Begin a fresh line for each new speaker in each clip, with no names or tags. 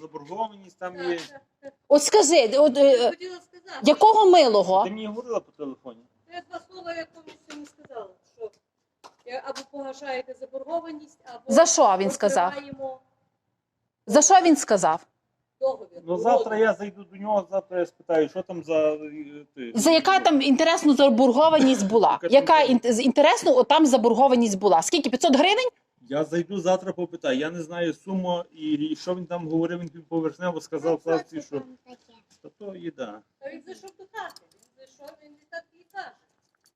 заборгованість, там є.
От скажи, от, е,
хотіла сказати.
якого милого?
Ти мені говорила по телефоні.
Я два слова якомусь сьогодні сказала, що я або погашаєте заборгованість, або
За що він сказав?
розриваємо
За що він сказав?
договір.
Ну завтра я зайду до нього, завтра я спитаю, що там за. е, ти.
За яка там інтересну заборгованість була?
Яка
ін- з- інтересну от там заборгованість була? Скільки? 500 гривень?
Я зайду завтра попитаю. Я не знаю суму і, і що він там говорив, він поверхнево сказав класці, що та то їда.
Та він зайшов до хати. Він зайшов, він так і каже.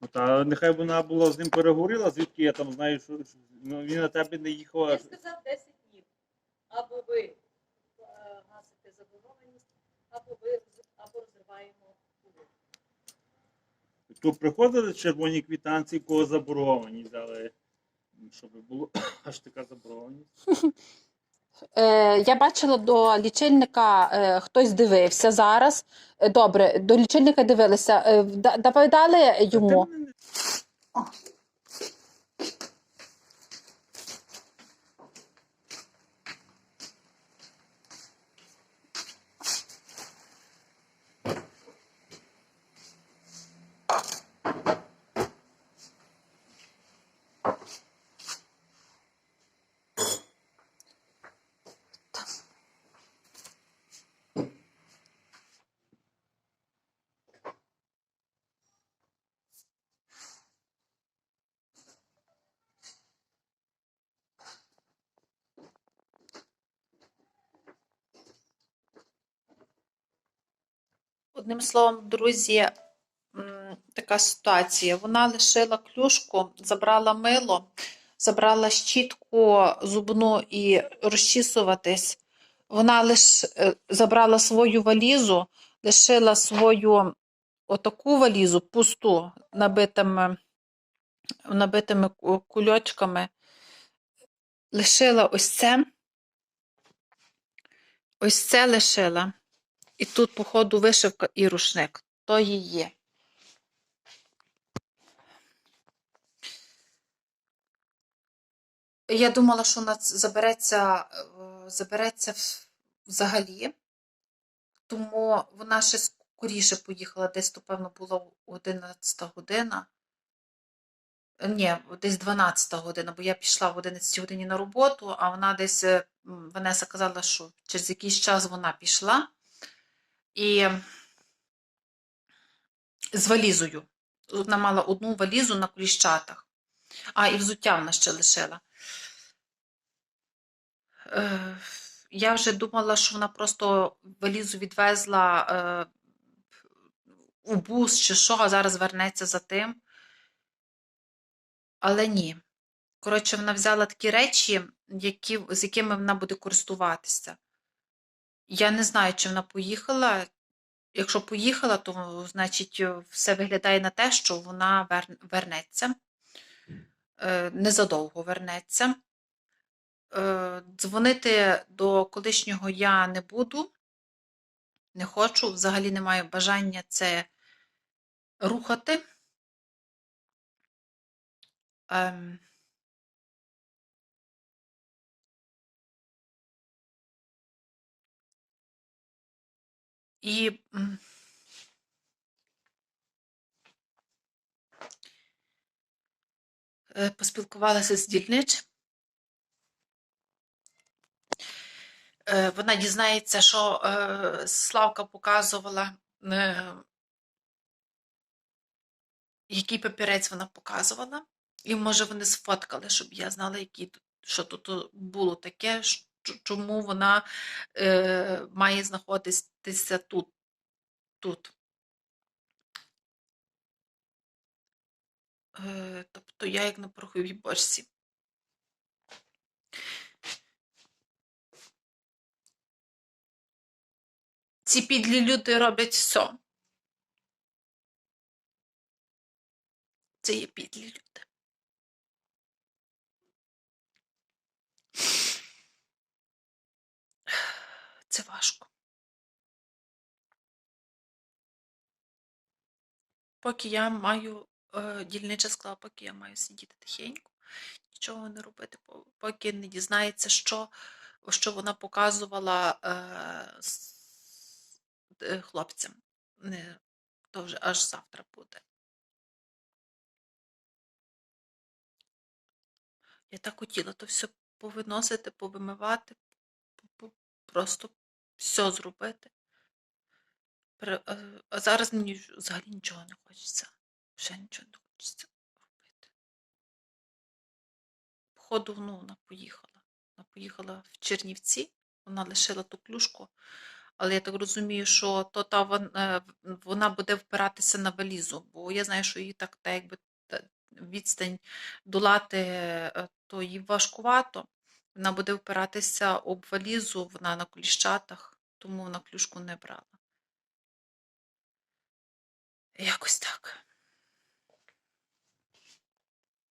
Ну, Та нехай вона була з ним переговорила, звідки я там знаю, що що- ну, він на тебе не їхав.
Я сказав 10 днів. Або ви е, гасите заборгованість, або ви або розриваємо угоду.
То приходили червоні квітанції, кого заборгованість, але щоб було аж така заборгованість.
Е, я бачила до лічильника, е, хтось дивився зараз. Е, Добре, до лічильника дивилися. Е, да- доповідали йому.
Та мене не-
Одним словом, друзі, така ситуація. Вона лишила клюшку, забрала мило, забрала щітку зубну і розчісуватись. Вона лиш е, забрала свою валізу, лишила свою отаку валізу пусту, набитими, набитими кульочками. Лишила ось це. Ось це лишила. І тут, походу, вишивка і рушник. То її. Я думала, що вона забереться, е, забереться взагалі, тому вона ще скоріше поїхала, десь, то, певно, була 11 година. Ні, десь 12 година, бо я пішла в 11 годині на роботу, а вона десь, е, Ванеса казала, що через якийсь час вона пішла. І з валізою. Вона мала одну валізу на коліщатах. А, і взуття вона ще лишила. Е, я вже думала, що вона просто валізу відвезла е, у бус чи що, а зараз вернеться за тим. Але ні. Коротше, вона взяла такі речі, які, з якими вона буде користуватися. Я не знаю, чи вона поїхала. Якщо поїхала, то значить е, все виглядає на те, що вона вернеться, Е, незадовго вернеться. Е, Дзвонити до колишнього я не буду, не хочу, взагалі не маю бажання це рухати. І е, поспілкувалася з дільнич. Е, Вона дізнається, що е, Славка показувала, е, який папірець вона показувала. І може вони сфоткали, щоб я знала, які, що тут було таке, чому вона е, має знаходитися тут. тут. Е, тобто я як на пороховій бочці. Ці підлі люди роблять все. Це є підлі люди. Це важко. Поки я маю, е, дільнича сказала, поки я маю сидіти тихенько, нічого не робити, поки не дізнається, що що вона показувала е, е, хлопцям. Не, то вже аж завтра буде. Я так хотіла то все повиносити, повимивати, просто все зробити. Е, А зараз мені взагалі нічого не хочеться. Ще нічого не хочеться робити. Походу, ну, вона поїхала. Вона поїхала в Чернівці, вона лишила ту клюшку, але я так розумію, що то та вон- е, вона буде впиратися на валізу, бо я знаю, що її так, та якби відстань долати, е, то їй важкувато. Вона буде впиратися об валізу, вона на коліщатах, тому вона клюшку не брала. Якось так.